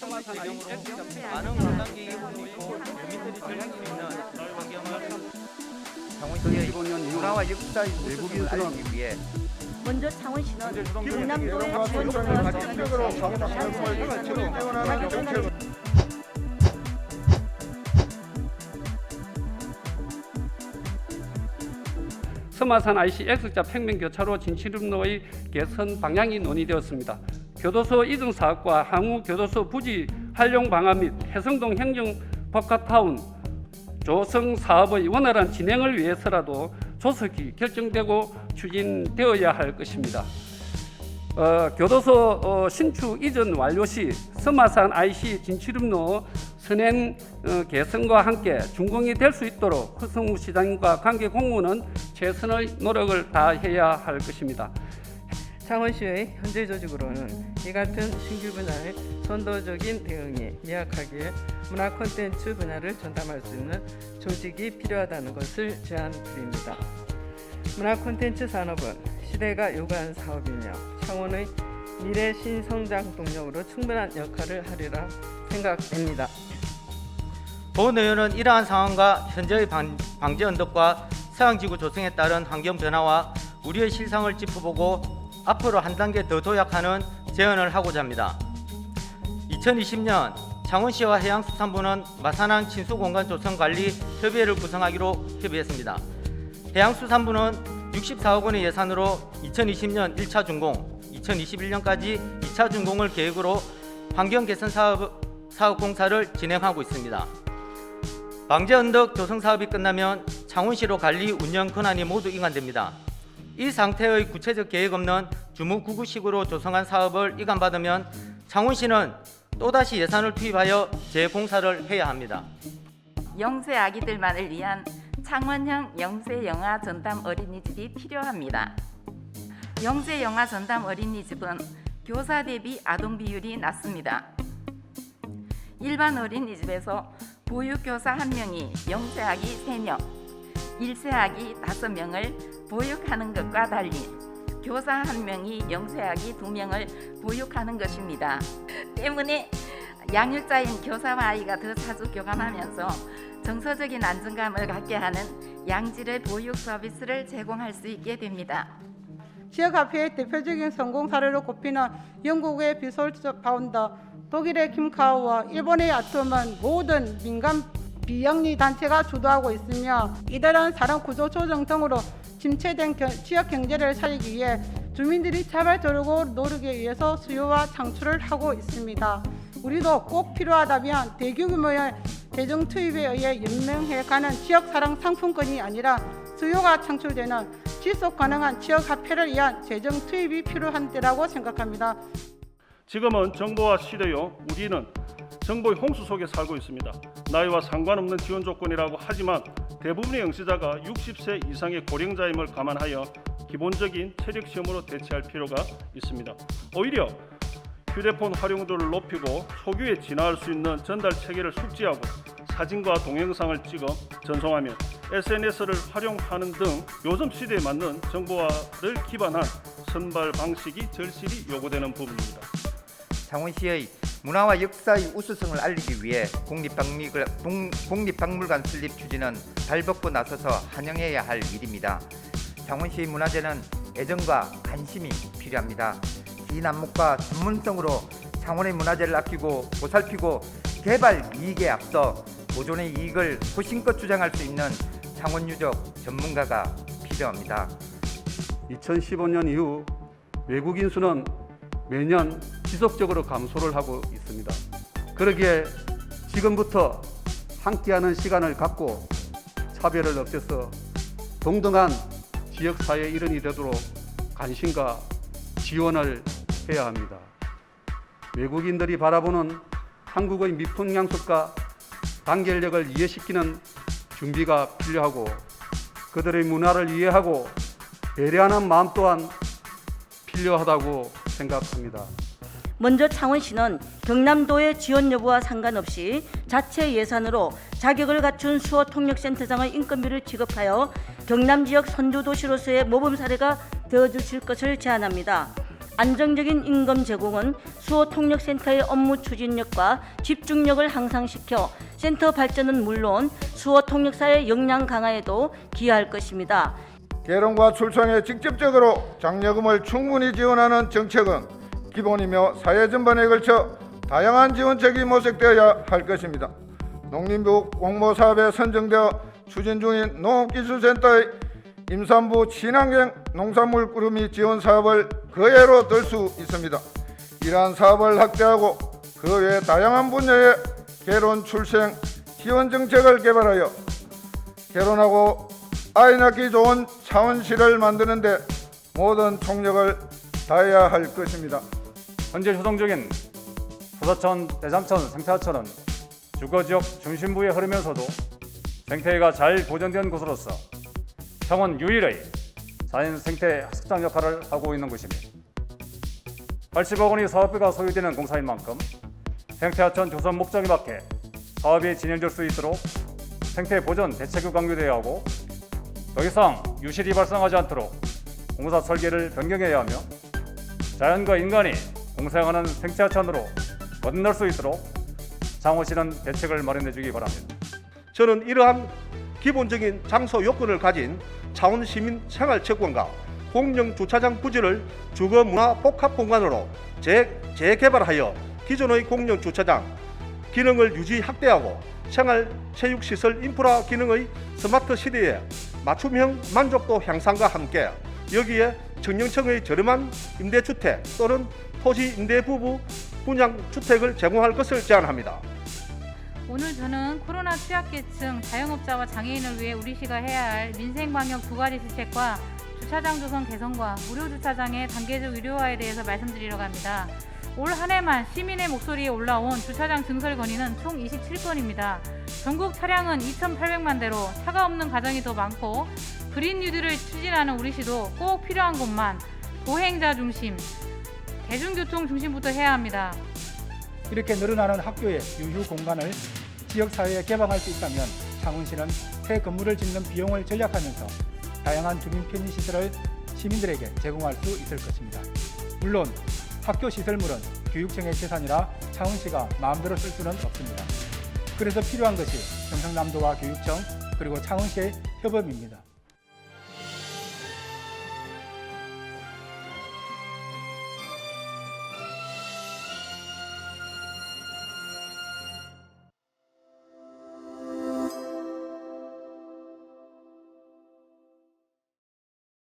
많은 관광객이 모이고 주민들이 즐길 수 있는 환경을 창원시의 2015년 문화와 역사의 외국인 알리기 위해 먼저 창원시는 경남도의 지원자와 상관없이 서마산 IC X자 평면 교차로 진치름로의 개선 방향이 논의되었습니다. 교도소 이전 사업과 향후 교도소 부지 활용 방안 및 해성동 행정 법카타운 조성 사업의 원활한 진행을 위해서라도 조속히 결정되고 추진되어야 할 것입니다. 어, 교도소 어, 신축 이전 완료 시 서마산 IC 진치름로 선행 어, 개선과 함께 준공이 될 수 있도록 허성우 시장과 관계 공무원은 최선의 노력을 다해야 할 것입니다. 창원시의 현재 조직으로는 이 같은 신규 분야의 선도적인 대응이 미약하기에 문화 콘텐츠 분야를 전담할 수 있는 조직이 필요하다는 것을 제안드립니다. 문화 콘텐츠 산업은 시대가 요구한 사업이며 창원의 미래 신성장 동력으로 충분한 역할을 하리라 생각됩니다. 본 의원은 이러한 상황과 현재의 방, 방제 언덕과 서양지구 조성에 따른 환경 변화와 우리의 실상을 짚어보고 앞으로 한 단계 더 도약하는 제안을 하고자 합니다. 2020년 창원시와 해양수산부는 마산항 친수공간 조성 관리 협의회를 구성하기로 협의했습니다. 해양수산부는 64억 원의 예산으로 2020년 1차 준공, 2021년까지 2차 준공을 계획으로 환경 개선 사업, 사업 공사를 진행하고 있습니다. 방제 언덕 조성 사업이 끝나면 창원시로 관리 운영 권한이 모두 이관됩니다. 이 상태의 구체적 계획 없는 주무구구식으로 조성한 사업을 이관받으면 창원시는 또다시 예산을 투입하여 재공사를 해야 합니다. 영세 아기들만을 위한 창원형 영세 영아 전담 어린이집이 필요합니다. 영세 영아 전담 어린이집은 교사 대비 아동 비율이 낮습니다. 일반 어린이집에서 보육교사 1명이 영세 아기 3명, 1세 아기 5명을 보육하는 것과 달리 교사 1명이 영세 아기 2명을 보육하는 것입니다. 때문에 양육자인 교사와 아이가 더 자주 교감하면서 정서적인 안정감을 갖게 하는 양질의 보육 서비스를 제공할 수 있게 됩니다. 지역 화폐의 대표적인 성공 사례로 꼽히는 영국의 비솔트 파운더, 독일의 김카우와 일본의 아톰은 모든 민간 비영리 단체가 주도하고 있으며 이들은 사람 구조 조정 등으로 침체된 겨- 지역 경제를 살리기 위해 주민들이 자발적으로 노력에 의해서 수요와 창출을 하고 있습니다. 우리도 꼭 필요하다면 대규모의 재정 투입에 의해 연명해 가는 지역 사랑 상품권이 아니라 수요가 창출되는 지속 가능한 지역 화폐를 위한 재정 투입이 필요한 때라고 생각합니다. 지금은 정보화 시대요. 우리는 정보의 홍수 속에 살고 있습니다. 나이와 상관없는 지원 조건이라고 하지만 대부분의 영시자가 60세 이상의 고령자임을 감안하여 기본적인 체력 시험으로 대체할 필요가 있습니다. 오히려 휴대폰 활용도를 높이고 소규에 진화할 수 있는 전달 체계를 숙지하고 사진과 동영상을 찍어 전송하며 SNS를 활용하는 등 요즘 시대에 맞는 정보화를 기반한 선발 방식이 절실히 요구되는 부분입니다. 창원시의 문화와 역사의 우수성을 알리기 위해 국립박물관, 설립 추진은 발벗고 나서서 환영해야 할 일입니다. 창원시 문화재는 애정과 관심이 필요합니다. 긴 안목과 전문성으로 창원의 문화재를 아끼고 보살피고 개발 이익에 앞서 보존의 이익을 소신껏 주장할 수 있는 창원 유적 전문가가 필요합니다. 2015년 이후 외국인 수는 매년 지속적으로 감소를 하고 있습니다. 그러기에 지금부터 함께하는 시간을 갖고 차별을 없애서 동등한 지역 사회 일원이 되도록 관심과 지원을 해야 합니다. 외국인들이 바라보는 한국의 미풍양속과 단결력을 이해시키는 준비가 필요하고 그들의 문화를 이해하고 배려하는 마음 또한 필요하다고 생각합니다. 먼저 창원시는 경남도의 지원 여부와 상관없이 자체 예산으로 자격을 갖춘 수어 통역센터장의 인건비를 지급하여 경남 지역 선두 도시로서의 모범 사례가 되어 주실 것을 제안합니다. 안정적인 임금 제공은 수호 통역센터의 업무 추진력과 집중력을 향상시켜 센터 발전은 물론 수호 통역사의 역량 강화에도 기여할 것입니다. 개론과 출생에 직접적으로 장려금을 충분히 지원하는 정책은 기본이며 사회 전반에 걸쳐 다양한 지원책이 모색되어야 할 것입니다. 농림부 공모 사업에 선정되어 추진 중인 농업기술센터의 임산부 친환경 농산물 꾸러미 지원 사업을 그 예로 들 수 있습니다. 이러한 사업을 확대하고 그 외 다양한 분야의 개론 출생 지원 정책을 개발하여 결혼하고 아이 낳기 좋은 차원시를 만드는데 모든 총력을 다해야 할 것입니다. 현재 중인 부서천, 대장천, 생태하천은 주거지역 중심부에 흐르면서도 생태계가 잘 보존된 곳으로서 평원 유일의 자연 생태 학습장 역할을 하고 있는 곳입니다. 80억 원의 사업비가 소요되는 공사인 만큼 생태하천 조성 목적에 맞게 사업이 진행될 수 있도록 생태 보존 대책이 강구되어야 하고 더 이상 유실이 발생하지 않도록 공사 설계를 변경해야 하며 자연과 인간이 공생하는 생태하천으로 건널 수 있도록 장호시는 대책을 마련해 주기 바랍니다. 저는 이러한 기본적인 장소 요건을 가진 차원 시민 생활 채권과 공영 주차장 부지를 주거 문화 복합 공간으로 재, 재개발하여 기존의 공영 주차장 기능을 유지 확대하고 생활 체육 시설 인프라 기능의 스마트 시대에 맞춤형 만족도 향상과 함께 여기에 청년층의 저렴한 임대주택 또는 토지 임대 부부 분양 주택을 제공할 것을 제안합니다. 오늘 저는 코로나 취약계층, 자영업자와 장애인을 위해 우리 시가 해야 할 민생방역 두 가지 시책과 주차장 조성 개선과 무료 주차장의 단계적 유료화에 대해서 말씀드리려고 합니다. 올 한 해만 시민의 목소리에 올라온 주차장 증설 건의는 총 27건입니다. 전국 차량은 2,800만 대로 차가 없는 가정이 더 많고 그린 뉴딜을 추진하는 우리 시도 꼭 필요한 곳만 보행자 중심, 대중교통 중심부터 해야 합니다. 이렇게 늘어나는 학교의 유휴 공간을 지역사회에 개방할 수 있다면 창원시는 새 건물을 짓는 비용을 절약하면서 다양한 주민 편의 시설을 시민들에게 제공할 수 있을 것입니다. 물론 학교 시설물은 교육청의 재산이라 창원시가 마음대로 쓸 수는 없습니다. 그래서 필요한 것이 경상남도와 교육청 그리고 창원시의 협업입니다.